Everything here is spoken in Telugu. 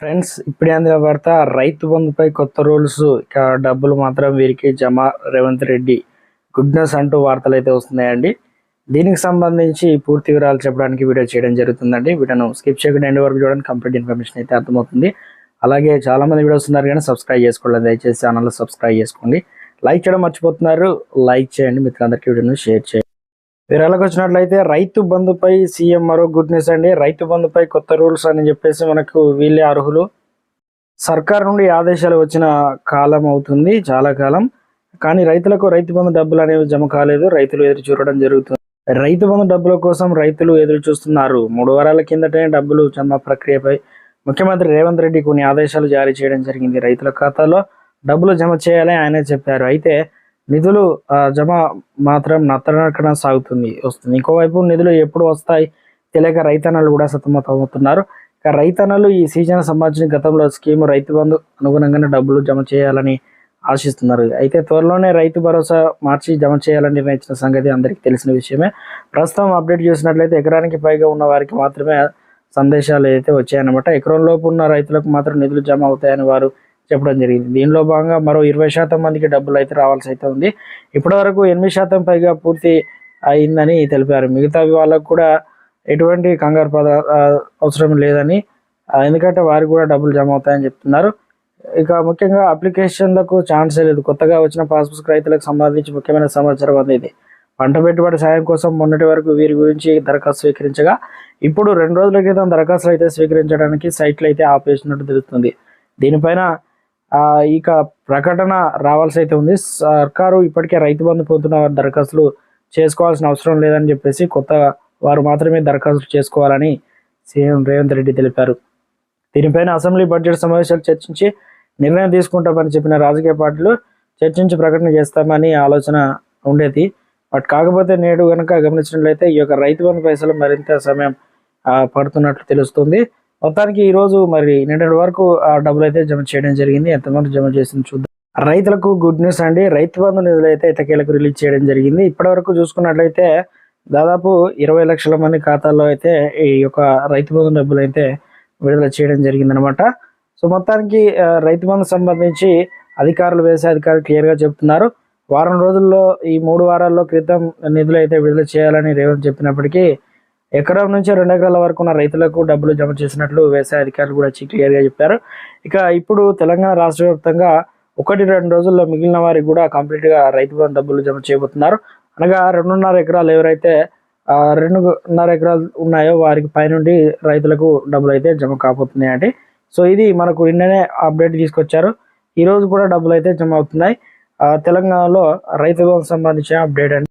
ఫ్రెండ్స్ ఇప్పుడే అందిన వార్త రైతు బంధుపై కొత్త రూల్స్. ఇక డబ్బులు మాత్రం వీరికి జమ. రేవంత్ రెడ్డి గుడ్నెస్ అంటూ వార్తలు అయితే వస్తున్నాయండి. దీనికి సంబంధించి పూర్తి వివరాలు చెప్పడానికి వీడియో చేయడం జరుగుతుందండి. వీడియోను స్కిప్ చేయకుండా ఎండ్ వరకు చూడడానికి కంప్లీట్ ఇన్ఫర్మేషన్ అయితే అర్థమవుతుంది. అలాగే చాలా మంది వీడియోస్ ఉన్నారు కానీ సబ్స్క్రైబ్ చేసుకోలేదు దయచేసి ఛానల్ సబ్స్క్రైబ్ చేసుకోండి. లైక్ చేయడం మర్చిపోతున్నారు. లైక్ చేయండి. మిత్రులందరికీ వీడియోను షేర్ చేయండి. వివరాలకు వచ్చినట్లయితే రైతు బంధుపై సీఎం మరో గుడ్ న్యూస్ అండి. రైతు బంధుపై కొత్త రూల్స్ అని చెప్పేసి మనకు వీళ్ళే అర్హులు. సర్కార్ నుండి ఆదేశాలు వచ్చిన కాలం అవుతుంది చాలా కాలం. కానీ రైతులకు రైతు బంధు డబ్బులు అనేవి జమ కాలేదు రైతులు ఎదురు చూడడం జరుగుతుంది. రైతు బంధు డబ్బుల కోసం రైతులు ఎదురు చూస్తున్నారు. మూడు వారాల కిందటే డబ్బులు జమ ప్రక్రియపై ముఖ్యమంత్రి రేవంత్ రెడ్డి కొన్ని ఆదేశాలు జారీ చేయడం జరిగింది. రైతుల ఖాతాలో డబ్బులు జమ చేయాలని ఆయనే చెప్పారు. అయితే నిధులు జమ మాత్రం నత్తనడకన సాగుతుంది వస్తుంది. ఇంకోవైపు నిధులు ఎప్పుడు వస్తాయి తెలియక రైతన్నలు కూడా సతమతమవుతున్నారు. ఇక రైతన్నలు ఈ సీజన్ సంబంధించిన గతంలో స్కీమ్ రైతు బంధు అనుగుణంగానే డబ్బులు జమ చేయాలని ఆశిస్తున్నారు. అయితే త్వరలోనే రైతు భరోసా మార్చి జమ చేయాలని నిర్ణయించిన సంగతి అందరికీ తెలిసిన విషయమే. ప్రస్తుతం అప్డేట్ చేసినట్లయితే ఎకరానికి పైగా ఉన్న వారికి మాత్రమే సందేశాలు అయితే వచ్చాయన్నమాట. ఎకరం లోపు ఉన్న రైతులకు మాత్రం నిధులు జమ అవుతాయని వారు చెప్పడం జరిగింది. దీనిలో భాగంగా మరో ఇరవై శాతం మందికి డబ్బులు అయితే రావాల్సి అయితే ఉంది. ఇప్పటివరకు ఎనిమిది శాతం పైగా పూర్తి అయిందని తెలిపారు. మిగతా వాళ్ళకు కూడా ఎటువంటి కంగారు పద అవసరం లేదని ఎందుకంటే వారికి కూడా డబ్బులు జమ అవుతాయని చెప్తున్నారు. ఇక ముఖ్యంగా అప్లికేషన్లకు ఛాన్సే లేదు. కొత్తగా వచ్చిన పాస్బుక్ రైతులకు సంబంధించి ముఖ్యమైన సమాచారం అందింది. పంట పెట్టుబడి సాయం కోసం మొన్నటి వరకు వీరి గురించి దరఖాస్తు స్వీకరించగా ఇప్పుడు రెండు రోజుల క్రితం దరఖాస్తులు అయితే స్వీకరించడానికి సైట్లు అయితే ఆపేసినట్టు తెలుస్తుంది. దీనిపైన ఇక ప్రకటన రావాల్సి అయితే ఉంది. సర్కారు ఇప్పటికే రైతు బంధు పొందుతున్న దరఖాస్తులు చేసుకోవాల్సిన అవసరం లేదని చెప్పేసి కొత్త వారు మాత్రమే దరఖాస్తులు చేసుకోవాలని సీఎం రేవంత్ రెడ్డి తెలిపారు. దీనిపైన అసెంబ్లీ బడ్జెట్ సమావేశాలు చర్చించి నిర్ణయం తీసుకుంటామని చెప్పిన రాజకీయ పార్టీలు చర్చించి ప్రకటన చేస్తామని ఆలోచన ఉండేది. బట్ కాకపోతే నేడు కనుక గమనించినట్లయితే ఈ యొక్క రైతు బంధు పైసలు మరింత సమయం పడుతున్నట్లు తెలుస్తుంది. మొత్తానికి ఈ రోజు మరి నిన్నటి వరకు ఆ డబ్బులు అయితే జమ చేయడం జరిగింది. ఎంతమంది జమ చేసింది చూద్దాం. రైతులకు గుడ్ న్యూస్ అండి. రైతు బంధు నిధులు అయితే ఇటకేలకు రిలీజ్ చేయడం జరిగింది. ఇప్పటి వరకు చూసుకున్నట్లయితే దాదాపు ఇరవై లక్షల మంది ఖాతాల్లో అయితే ఈ యొక్క రైతు బంధు డబ్బులు అయితే విడుదల చేయడం జరిగిందనమాట సో మొత్తానికి రైతు బంధు సంబంధించి అధికారులు వ్యవసాయ అధికారులు క్లియర్గా చెప్తున్నారు. వారం రోజుల్లో ఈ మూడు వారాల్లో క్రితం నిధులు అయితే విడుదల చేయాలని రేవంత్ చెప్పినప్పటికీ ఎకరం నుంచి రెండు ఎకరాల వరకు ఉన్న రైతులకు డబ్బులు జమ చేసినట్లు వ్యవసాయ అధికారులు కూడా క్లియర్గా చెప్పారు. ఇక ఇప్పుడు తెలంగాణ రాష్ట్ర వ్యాప్తంగా ఒకటి రెండు రోజుల్లో మిగిలిన వారికి కూడా కంప్లీట్గా రైతు బంధు డబ్బులు జమ చేయబోతున్నారు. అనగా రెండున్నర ఎకరాలు ఎవరైతే రెండున్నర ఎకరాలు ఉన్నాయో వారికి పైనుండి రైతులకు డబ్బులు అయితే జమ కాబోతున్నాయండి సో ఇది మనకు నిన్ననే అప్డేట్ తీసుకొచ్చారు. ఈ రోజు కూడా డబ్బులు అయితే జమ అవుతున్నాయి. ఆ, తెలంగాణలో రైతు బంధు సంబంధించిన అప్డేట్ అండి.